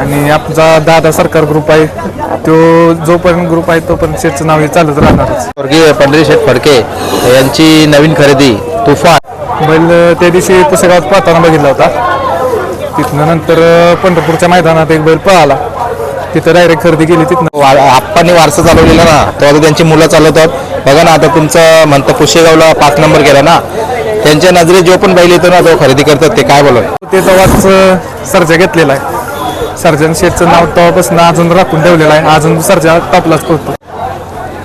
आणि आमचा दादा सरकार ग्रुप आहे तो जोपर्यंत ग्रुप आहे तोपर्यंत शेटचं नाव हे चालत राहणारच. स्वर्गीय पंढरीशेठ फडके यांची नवीन खरेदी तुफान. बैल त्या दिवशी पुसेगावात पाहताना बघितला होता. तिथनं नंतर पंढरपूरच्या मैदानात एक बैल पळाला. तिथं डायरेक्ट खरेदी केली तिथनं. आप्पांनी वारसा चालवलेला ना तो आता त्यांची मुलं चालवतात बघा ना आता तुमचं म्हणतं पुशेगावला पाच नंबर केला ना. त्यांच्या नजरेत जो पण बैल येतो ना तो खरेदी करतात ते काय बोलत ते तेव्हाच सर्जा घेतलेला आहे. सर्जन शेठचं नाव तेव्हापासून अजून राखून ठेवलेलं आहे. अजून सर्जा टॉपलाच करतो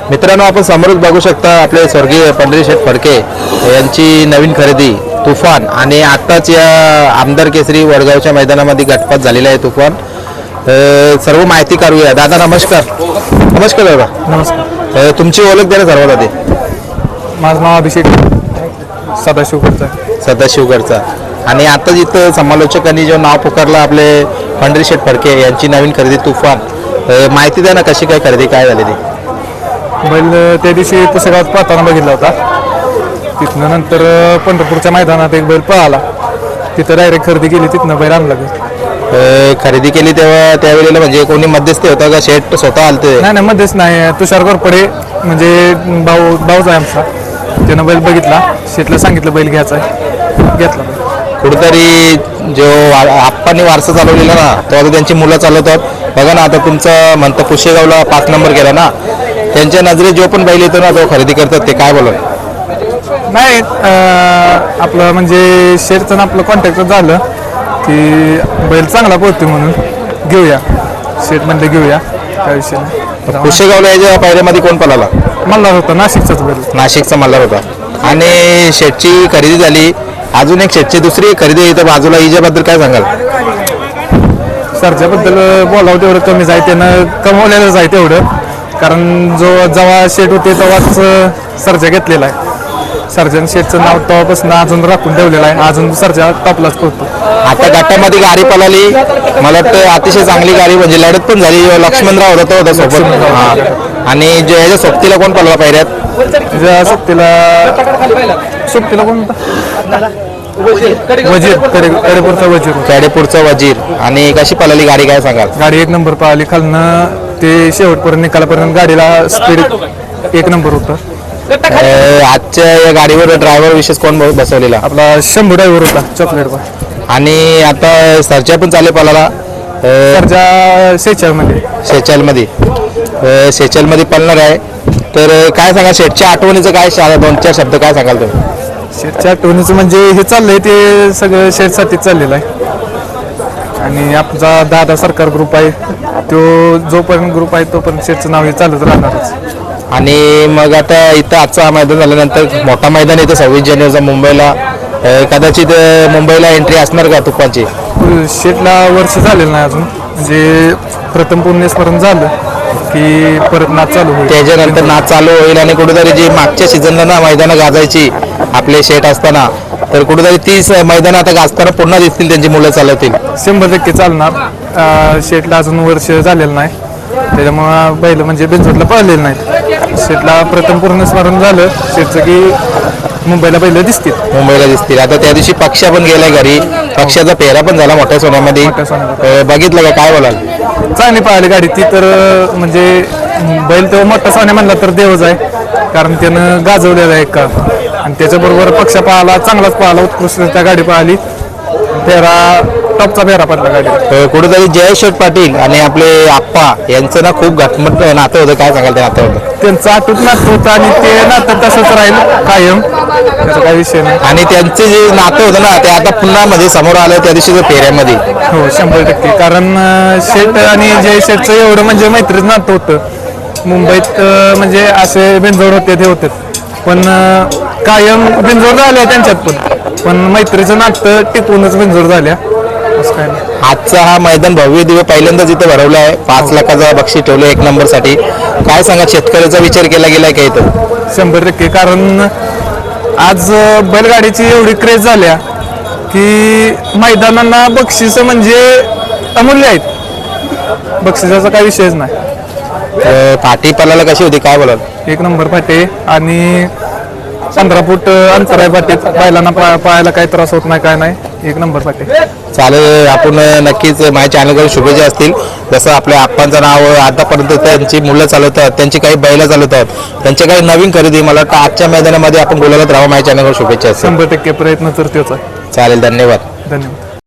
मित्रांनो आपण समोरच बघू शकता आपले स्वर्गीय पंढरीशेठ फडके यांची नवीन खरेदी तुफान आणि आत्ताच या आमदार केसरी वडगावच्या मैदानामध्ये गटपात झालेला आहे तुफान. सर्व माहिती करूया दादा नमस्कार. नमस्कार दादा. नमस्कार. तुमची ओळख द्या ना सर्वात आधी. माझं नाव अभिषेक सदाशिवकडचं आहे. सदाशिवगडचा आणि आता जिथं समालोचकांनी जो नाव पुकारलं आपले पंढरीशेठ फडके यांची नवीन खरेदी तुफान माहिती द्या ना कशी काय खरेदी काय झाली ती बैल त्या दिवशी पुसेगावात पाहताना बघितला होता. तिथनं नंतर पंढरपूरच्या मैदानात एक बैल पळाला. तिथं डायरेक्ट खरेदी केली तिथनं बैल आणला खरेदी केली तेव्हा त्यावेळेला म्हणजे कोणी मध्यस्थी होता का? शेठ स्वतः आलते. नाही नाही मध्येच नाही. तुषार गोरपडे म्हणजे भाऊ भाऊच आहे आमचा. त्यानं बैल बघितला. शेटला सांगितलं बैल घ्यायचा आहे. घेतला. कुठेतरी जो आप्पांनी वारसा चालवलेला ना तो आता त्यांची मुलं चालवतात. बघा ना आता तुमचं म्हणतं पुशेगावला पाच नंबर केला ना त्यांच्या नजरेत जो पण बैल येतो ना तो खरेदी करतात ते. काय बोलत नाही आपलं म्हणजे शेरचं आपलं कॉन्टॅक्ट झालं की बैल चांगला पोहतोय म्हणून घेऊया. शेट म्हणलं घेऊया काय विषय नाही. पुशेगावला याच्या पायऱ्यामध्ये कोण पळाला? मला होता नाशिकचाच बैल. नाशिकचा मल्हार होता. आणि शेटची खरेदी झाली. अजून एक शेटची दुसरी खरेदी इथं बाजूला. हिच्याबद्दल काय सांगाल? सरच्याबद्दल बोलावं तेवढं कमीच आहे त्यानं कमवलेलंच आहे तेवढं. कारण जो जेव्हा शेट होते तेव्हाच सर्जा घेतलेला आहे. सर्जन शेटचं नाव तेव्हापासून अजून राखून ठेवलेलं आहे. अजून सर्जा टॉपलाच करतो आता गटामध्ये गाडी पळाली. मला वाटतं अतिशय चांगली गाडी म्हणजे लढत पण झाली. लक्ष्मणराव होता तो होता सोबत. हा. आणि जे ह्याच्या सोबतीला कोण पळला पायऱ्यात? ज्या सुट्टीला सुट्टीला कोण होता? वजीर. कडे कडेपूरचा वजीर. कॅडेपूरचा वजीर. आणि कशी पळाली गाडी? काय सांगाल? गाडी एक नंबर पाहिली खालनं ते शेवटपर्यंत निकालापर्यंत गाडीला स्पीड एक नंबर होतं. अं, आजच्या या गाडीवर ड्रायव्हर विशेष कोण ब- बसवलेला? आपला शंभू ड्रायव्हर होता चॉकलेट बॉय आणि आता सरच्या पण चाले पळाला सरजा शेचाळमध्ये शेचालमध्ये अं, शेचालमध्ये पळणार आहे. तर अं, काय सांगा शेटच्या आठवणीचं काय? शा- दोन चार शब्द काय सांगाल तुम्ही? शेटच्या आठवणीचं म्हणजे हे चाललंय ते सगळं शेटसाठीच चाललेलं आहे. आणि आमचा दादा सरकार ग्रुप आहे तो जोपर्यंत ग्रुप आहे तोपर्यंत शेटचं नाव हे चालत राहणारच. आणि मग आता इथं आजचा हा मैदान झाल्यानंतर मोठा मैदान येतं सव्वीस जानेवारीचा मुंबईला. अं, कदाचित अं, मुंबईला एंट्री असणार का तुपाची? शेटला वर्ष झालेलं नाही अजून. म्हणजे प्रथम पुण्यस्मरण झालं. की परत नाच चालू होईल. त्याच्यानंतर नाच चालू होईल आणि कुठेतरी जी मागच्या सीझनला ना मैदानं गाजायची आपले शेट असताना तर कुठेतरी तीच मैदानं आता गाजताना पुन्हा दिसतील त्यांची मुलं चालवतील. शंभर टक्के चालणार. अं, शेटला अजून वर्ष झालेलं नाही. त्याच्यामुळं बैल म्हणजे बेंचोटला पळलेलं नाही. शेटला प्रथम पूर्ण स्मरण झालं. शेटचं की मुंबईला बैल दिसतील. मुंबईला दिसतील. आता त्या दिवशी पक्षा पण गेलाय घरी. पक्षाचा पेहरा पण झाला मोठ्या सोन्यामध्ये. मोठ्या सोन्यामध्ये. अं, बघितलं का? काय बोलाल? चांगली पळाली गाडी. ती तर अं, म्हणजे बैल तो मोठा सोन्या म्हणला तर देवच आहे. कारण त्यानं गाजवलेला आहे का आणि त्याच्याबरोबर पक्ष पाहला चांगलाच पाहला उत्कृष्ट गाडी पाहिली. फेरा टॉपचा फेरा पडला गाडी अं, कुठेतरी जय शेठ पाटील आणि आपले आप्पा यांचं ना खूप घटमट नातं होतं. काय सांगाल त्या नात्याबद्दल? त्यांचं आटूट नातं होतं आणि ते नातं तसंच राहील कायम. त्याचा काही विषय नाही. आणि त्यांचे जे नातं होतं ना ते आता पुन्हा मध्ये समोर आलं त्या दिवशी फेऱ्यामध्ये. हो शंभर टक्के. कारण अं, शेट आणि जय शेटचं एवढं म्हणजे मैत्रीच नातं होतं. मुंबईत अं, म्हणजे असे बिंजोड होते ते होते. पण अं, कायम बिंजोड झाल्या त्यांच्यात पण. पण मैत्रीचं नातं टिकूनच बिंजोड झाल्या. काय आजचा हा मैदान भव्य दिव्य पहिल्यांदाच इथं भरवला आहे पाच लाखाचा बक्षीस ठेवलं एक नंबरसाठी काय सांगा शेतकऱ्याचा विचार केला गेलाय का इथं? शंभर टक्के कारण आज बैलगाडीची एवढी क्रेज झाल्या की मैदानांना बक्षिसं म्हणजे अमूल्य आहेत. बक्षिसाचा काही विषयच नाही. पाठी पलाला कशी होती? काय बोलाल? एक नंबर फाटे आणि पंधरा फूट अंतर आहे पाठीत बैलांना पा- पायाला काही त्रास होत नाही काय नाही. एक नंबर पाठी चालेल आपण नक्कीच माझ्या चॅनलकडे शुभेच्छा असतील. जसं आपल्या आप्पांचं नाव आतापर्यंत त्यांची मुलं चालवतात त्यांची काही बैलं चालवतात त्यांचे काही नवीन खरेदी मला वाटतं आजच्या मैदानामध्ये आपण बोलत राहू माझ्या चॅनलवर शुभेच्छा असतील. शंभर टक्के प्रयत्न तर तेच आहे चालेल धन्यवाद. धन्यवाद.